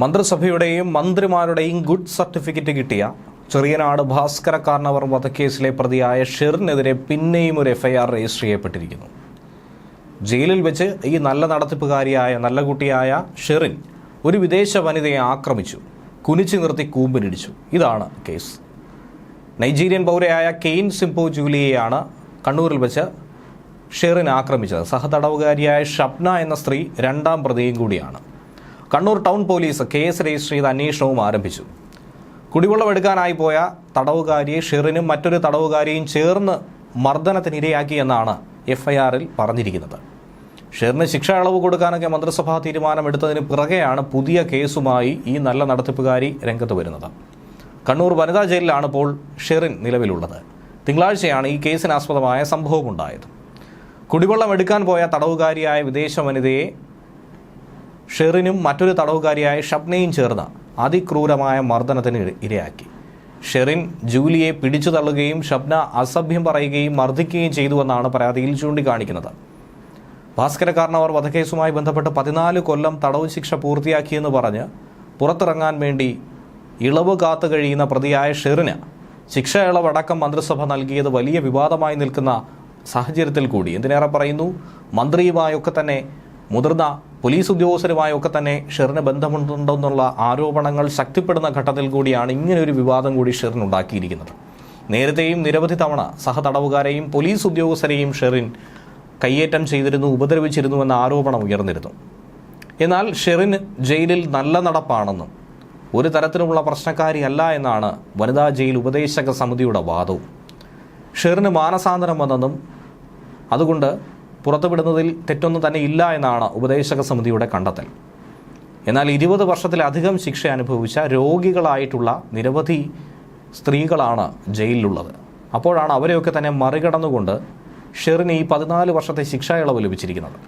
മന്ത്രിസഭയുടെയും മന്ത്രിമാരുടെയും good certificate കിട്ടിയ ചെറിയനാട് ഭാസ്കര കാർണവർ വധക്കേസിലെ പ്രതിയായ ഷെറിനെതിരെ പിന്നെയും ഒരു എഫ്ഐആർ രജിസ്റ്റർ ചെയ്യപ്പെട്ടിരിക്കുന്നു. ജയിലിൽ വെച്ച് ഈ നല്ല നടത്തിപ്പുകാരിയായ നല്ല കുട്ടിയായ ഷെറിൻ ഒരു വിദേശ വനിതയെ ആക്രമിച്ചു കുനിച്ചു നിർത്തി കൂമ്പിനിടിച്ചു. ഇതാണ് കേസ്. നൈജീരിയൻ പൗരയായ കെയിൻ സിംപോ ജൂലിയെയാണ് കണ്ണൂരിൽ വെച്ച് ഷെറിൻ ആക്രമിച്ചത്. സഹതടവുകാരിയായ ഷപ്ന എന്ന സ്ത്രീ രണ്ടാം പ്രതിയും കൂടിയാണ്. Kannur town police case register ചെയ്ത് അന്വേഷണവും ആരംഭിച്ചു. കുടിവെള്ളം എടുക്കാനായി പോയ തടവുകാരിയെ ഷെറിനും മറ്റൊരു തടവുകാരിയും ചേർന്ന് മർദ്ദനത്തിനിരയാക്കിയെന്നാണ് എഫ്ഐആറിൽ പറഞ്ഞിരിക്കുന്നത്. ഷെറിന് ശിക്ഷ ഇളവ് കൊടുക്കാനൊക്കെ മന്ത്രിസഭാ തീരുമാനമെടുത്തതിന് പിറകെയാണ് പുതിയ കേസുമായി ഈ നല്ല നടത്തിപ്പുകാരി രംഗത്ത് വരുന്നത്. കണ്ണൂർ വനിതാ ജയിലിലാണ് ഇപ്പോൾ ഷെറിൻ നിലവിലുള്ളത്. തിങ്കളാഴ്ചയാണ് ഈ കേസിനാസ്പദമായ സംഭവമുണ്ടായത്. കുടിവെള്ളം എടുക്കാൻ പോയ തടവുകാരിയായ വിദേശ വനിതയെ ഷെറിനും മറ്റൊരു തടവുകാരിയായ ഷബ്നയും ചേർന്ന് അതിക്രൂരമായ മർദ്ദനത്തിന് ഇരയാക്കി. ഷെറിൻ ജൂലിയെ പിടിച്ചു തള്ളുകയും ഷബ്ന അസഭ്യം പറയുകയും മർദ്ദിക്കുകയും ചെയ്തുവെന്നാണ് പരാതിയിൽ ചൂണ്ടിക്കാണിക്കുന്നത്. ഭാസ്കര കാരണവർ വധക്കേസുമായി ബന്ധപ്പെട്ട് പതിനാല് കൊല്ലം തടവ് ശിക്ഷ പൂർത്തിയാക്കിയെന്ന് പറഞ്ഞ് പുറത്തിറങ്ങാൻ വേണ്ടി ഇളവ് കാത്തു കഴിയുന്ന പ്രതിയായ ഷെറിന് ശിക്ഷ ഇളവടക്കം മന്ത്രിസഭ നൽകിയത് വലിയ വിവാദമായി നിൽക്കുന്ന സാഹചര്യത്തിൽ കൂടി. എന്തിനേറെ പറയുന്നു? മന്ത്രിയുമായൊക്കെ തന്നെ മുതിർന്ന പോലീസ് ഉദ്യോഗസ്ഥരുമായൊക്കെ തന്നെ ഷെറിന് ബന്ധമുണ്ടെന്നുള്ള ആരോപണങ്ങൾ ശക്തിപ്പെടുന്ന ഘട്ടത്തിൽ കൂടിയാണ് ഇങ്ങനൊരു വിവാദം കൂടി ഷെറിൻ ഉണ്ടാക്കിയിരിക്കുന്നത്. നേരത്തെയും നിരവധി തവണ സഹതടവുകാരെയും പോലീസ് ഉദ്യോഗസ്ഥരെയും ഷെറിൻ കയ്യേറ്റം ചെയ്തിരുന്നു ഉപദ്രവിച്ചിരുന്നു എന്ന ആരോപണം ഉയർന്നിരുന്നു. എന്നാൽ ഷെറിൻ ജയിലിൽ നല്ല നടപ്പാണെന്നും ഒരു തരത്തിലുമുള്ള പ്രശ്നക്കാരിയല്ല എന്നാണ് വനിതാ ജയിൽ ഉപദേശക സമിതിയുടെ വാദവും. ഷെറിന് മാനസാന്തരം വന്നെന്നും അതുകൊണ്ട് പുറത്തുവിടുന്നതിൽ തെറ്റൊന്നും തന്നെ ഇല്ല എന്നാണ് ഉപദേശക സമിതിയുടെ കണ്ടെത്തൽ. എന്നാൽ ഇരുപത് വർഷത്തിലധികം ശിക്ഷ അനുഭവിച്ച രോഗികളായിട്ടുള്ള നിരവധി സ്ത്രീകളാണ് ജയിലിലുള്ളത്. അപ്പോഴാണ് അവരെയൊക്കെ തന്നെ മറികടന്നുകൊണ്ട് ഷെറിന് ഈ പതിനാല് വർഷത്തെ ശിക്ഷാ ഇളവ് ലഭിച്ചിരിക്കുന്നത്.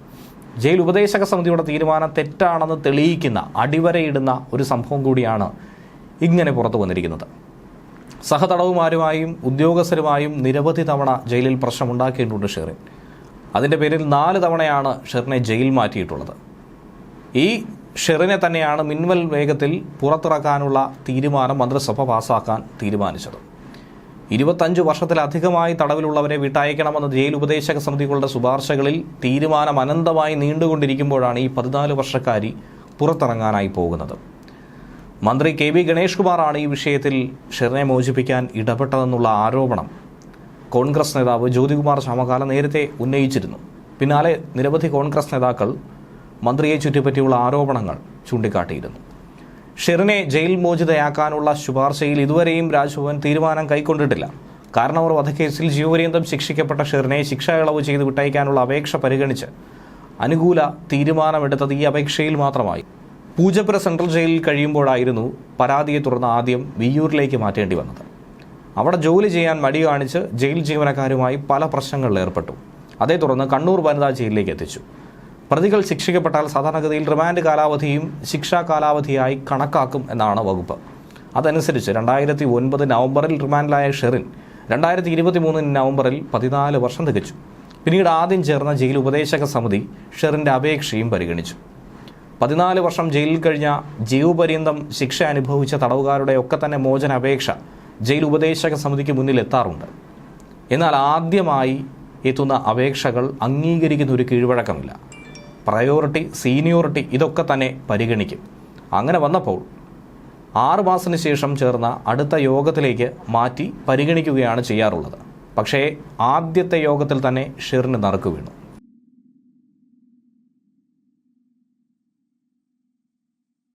ജയിൽ ഉപദേശക സമിതിയുടെ തീരുമാനം തെറ്റാണെന്ന് തെളിയിക്കുന്ന അടിവരയിടുന്ന ഒരു സംഭവം കൂടിയാണ് ഇങ്ങനെ പുറത്തു വന്നിരിക്കുന്നത്. സഹതടവുമാരുമായും ഉദ്യോഗസ്ഥരുമായും നിരവധി തവണ ജയിലിൽ പ്രശ്നമുണ്ടാക്കിയിട്ടുണ്ട് ഷെറിൻ. അതിന്റെ പേരിൽ നാല് തവണയാണ് ഷെറിനെ ജയിൽ മാറ്റിയിട്ടുള്ളത്. ഈ ഷെറിനെ തന്നെയാണ് മിൻവൽ വേഗത്തിൽ പുറത്തിറക്കാനുള്ള തീരുമാനം മന്ത്രിസഭ പാസാക്കാൻ തീരുമാനിച്ചത്. ഇരുപത്തഞ്ച് വർഷത്തിലധികമായി തടവിലുള്ളവരെ വിട്ടയക്കണമെന്ന ജയിൽ ഉപദേശക സമിതികളുടെ ശുപാർശകളിൽ തീരുമാനം അനന്തമായി നീണ്ടുകൊണ്ടിരിക്കുമ്പോഴാണ് ഈ പതിനാല് വർഷക്കാരി പുറത്തിറങ്ങാനായി പോകുന്നത്. മന്ത്രി കെ വി ഗണേഷ് കുമാറാണ് ഈ വിഷയത്തിൽ ഷെറിനെ മോചിപ്പിക്കാൻ ഇടപെട്ടതെന്നുള്ള ആരോപണം കോൺഗ്രസ് നേതാവ് ജ്യോതികുമാർ ശാമകാല നേരത്തെ ഉന്നയിച്ചിരുന്നു. പിന്നാലെ നിരവധി കോൺഗ്രസ് നേതാക്കൾ മന്ത്രിയെ ചുറ്റിപ്പറ്റിയുള്ള ആരോപണങ്ങൾ ചൂണ്ടിക്കാട്ടിയിരുന്നു. ഷെറിനെ ജയിൽ മോചിതയാക്കാനുള്ള ശുപാർശയിൽ ഇതുവരെയും രാജ്ഭവൻ തീരുമാനം കൈക്കൊണ്ടിട്ടില്ല. കാരണം അവർ വധക്കേസിൽ ജീവപര്യന്തം ശിക്ഷിക്കപ്പെട്ട ഷെറിനെ ശിക്ഷാ ഇളവ് ചെയ്ത് വിട്ടയക്കാനുള്ള അപേക്ഷ പരിഗണിച്ച് അനുകൂല തീരുമാനമെടുത്തത് ഈ അപേക്ഷയിൽ മാത്രമായി. പൂജപ്പുര സെൻട്രൽ ജയിലിൽ കഴിയുമ്പോഴായിരുന്നു പരാതിയെ തുടർന്ന് ആദ്യം വിയ്യൂരിലേക്ക് മാറ്റേണ്ടി വന്നത്. അവിടെ ജോലി ചെയ്യാൻ മടി കാണിച്ച് ജയിൽ ജീവനക്കാരുമായി പല പ്രശ്നങ്ങളിൽ ഏർപ്പെട്ടു. അതേ തുടർന്ന് കണ്ണൂർ വനിതാ ജയിലിലേക്ക് എത്തിച്ചു. പ്രതികൾ ശിക്ഷിക്കപ്പെട്ടാൽ സാധാരണഗതിയിൽ റിമാൻഡ് കാലാവധിയും ശിക്ഷാ കാലാവധിയായി കണക്കാക്കും എന്നാണ് വകുപ്പ്. അതനുസരിച്ച് രണ്ടായിരത്തി ഒൻപത് നവംബറിൽ റിമാൻഡിലായ ഷെറിൻ രണ്ടായിരത്തി ഇരുപത്തി മൂന്ന് നവംബറിൽ പതിനാല് വർഷം തികച്ചു. പിന്നീട് ആദ്യം ചേർന്ന ജയിൽ ഉപദേശക സമിതി ഷെറിന്റെ അപേക്ഷയും പരിഗണിച്ചു. പതിനാല് വർഷം ജയിലിൽ കഴിഞ്ഞ ജീവപര്യന്തം ശിക്ഷ അനുഭവിച്ച തടവുകാരുടെ ഒക്കെ തന്നെ മോചന അപേക്ഷ ജയിൽ ഉപദേശക സമിതിക്ക് മുന്നിൽ എത്താറുണ്ട്. എന്നാൽ ആദ്യമായി എത്തുന്ന അപേക്ഷകൾ അംഗീകരിക്കുന്ന ഒരു കീഴ്വഴക്കമില്ല. പ്രയോറിറ്റി സീനിയോറിറ്റി ഇതൊക്കെ തന്നെ പരിഗണിക്കും. അങ്ങനെ വന്നപ്പോൾ ആറു മാസത്തിന് ശേഷം ചേർന്ന അടുത്ത യോഗത്തിലേക്ക് മാറ്റി പരിഗണിക്കുകയാണ് ചെയ്യാറുള്ളത്. പക്ഷേ ആദ്യത്തെ യോഗത്തിൽ തന്നെ ഷെറിന് നറുക്ക് വീണു.